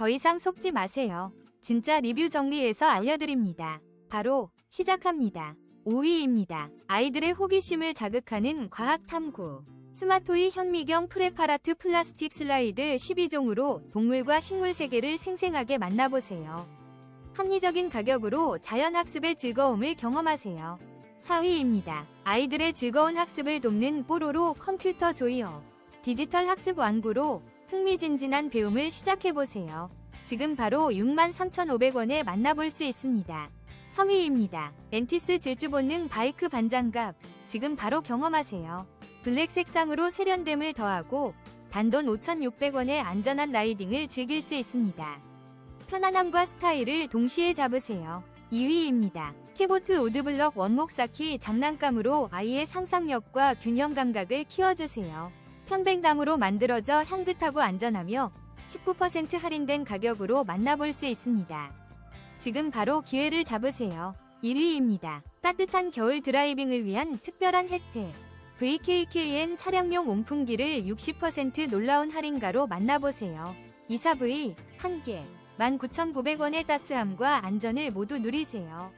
더 이상 속지 마세요. 진짜 리뷰 정리해서 알려드립니다. 바로 시작합니다. 5위입니다. 아이들의 호기심을 자극하는 과학 탐구. 스마토이 현미경 프레파라트 플라스틱 슬라이드 12종으로 동물과 식물 세계를 생생하게 만나보세요. 합리적인 가격으로 자연학습의 즐거움을 경험하세요. 4위입니다. 아이들의 즐거운 학습을 돕는 뽀로로 컴퓨터 조이어. 디지털 학습 완구로 흥미진진한 배움을 시작해보세요. 지금 바로 63,500원에 만나볼 수 있습니다. 3위입니다. 엔티스 질주 본능 바이크 반장갑. 지금 바로 경험하세요. 블랙 색상으로 세련됨을 더하고 단돈 5,600원의 안전한 라이딩을 즐길 수 있습니다. 편안함과 스타일을 동시에 잡으세요. 2위입니다. 캐보트 우드블럭 원목 쌓기 장난감으로 아이의 상상력과 균형 감각을 키워주세요. 편백나무로 만들어져 향긋하고 안전하며 19% 할인된 가격으로 만나볼 수 있습니다. 지금 바로 기회를 잡으세요. 1위입니다. 따뜻한 겨울 드라이빙을 위한 특별한 혜택. VKKN 차량용 온풍기를 60% 놀라운 할인가로 만나보세요. 24V 1개 19,900원의 따스함과 안전을 모두 누리세요.